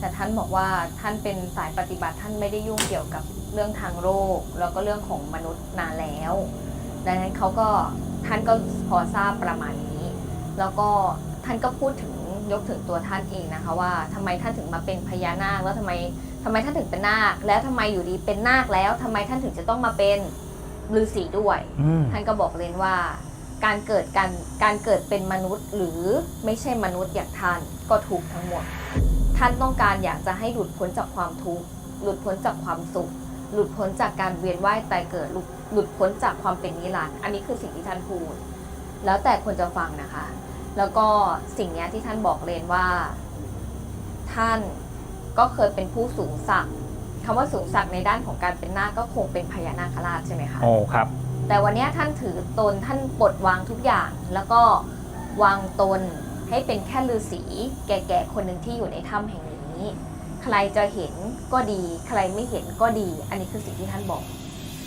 แต่ท่านบอกว่าท่านเป็นสายปฏิบัติท่านไม่ได้ยุ่งเกี่ยวกับเรื่องทางโลกแล้วก็เรื่องของมนุษย์นานแล้วดังนั้นเขาก็ท่านก็พอทราบประมาณนี้ แล้วก็ท่านก็พูดถึงยกถึงตัวท่านเองนะคะว่าทำไมท่านถึงมาเป็นพญานาคแล้วทำไมทำไมท่านถึงเป็นนาค แล้วทำไมอยู่ดีเป็นนาคแล้วทำไมท่านถึงจะต้องมาเป็นฤาษีด้วยอืมท่านก็บอกเลยว่า การเกิดการการเกิดเป็นมนุษย์หรือไม่ใช่มนุษย์อย่างท่านก็ทุกข์ทั้งหมด ท่านต้องการอยากจะให้หลุดพ้นจากความทุกข์หลุดพ้นจากความสุข หลุดพ้นจากการเวียนว่ายตายเกิดหลุดหลุดพ้นจากความเป็นนิรันดร์อันนี้คือสิ่งที่ท่านพูด แล้วแต่คนจะฟังนะคะ แล้วก็สิ่งเนี้ยที่ท่านบอกเลนว่า ท่านก็เคยเป็นผู้สูงศักดิ์คำว่าสูงศักดิ์ในด้านของการเป็นนาคก็คงเป็นพญานาคราชใช่ไหมคะโอ้ครับ แต่วันเนี้ยท่านถือตนท่านปลดวางทุกอย่าง แล้วก็วางตน ให้เป็นแค่ฤาษีแก่ๆคนหนึ่งที่อยู่ในถ้ำแห่งนี้ ใครจะเห็นก็ดี ใครไม่เห็นก็ดี อันนี้คือสิ่งที่ท่านบอก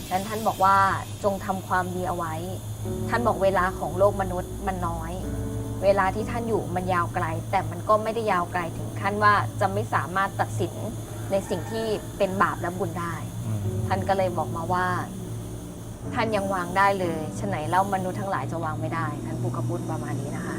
ดังนั้นท่านบอกว่าจงทำความดีเอาไว้ ท่านบอกเวลาของโลกมนุษย์มันน้อย เวลาที่ท่านอยู่มันยาวไกล แต่มันก็ไม่ได้ยาวไกลถึงขั้นว่าจะไม่สามารถตัดสินในสิ่งที่เป็นบาปและบุญได้อืมท่านก็เลยบอกมาว่า ท่านยังวางได้เลยฉะไหนเล่ามนุษย์ทั้งหลายจะวางไม่ได้ ท่านพูดคำพูดประมาณนี้นะคะ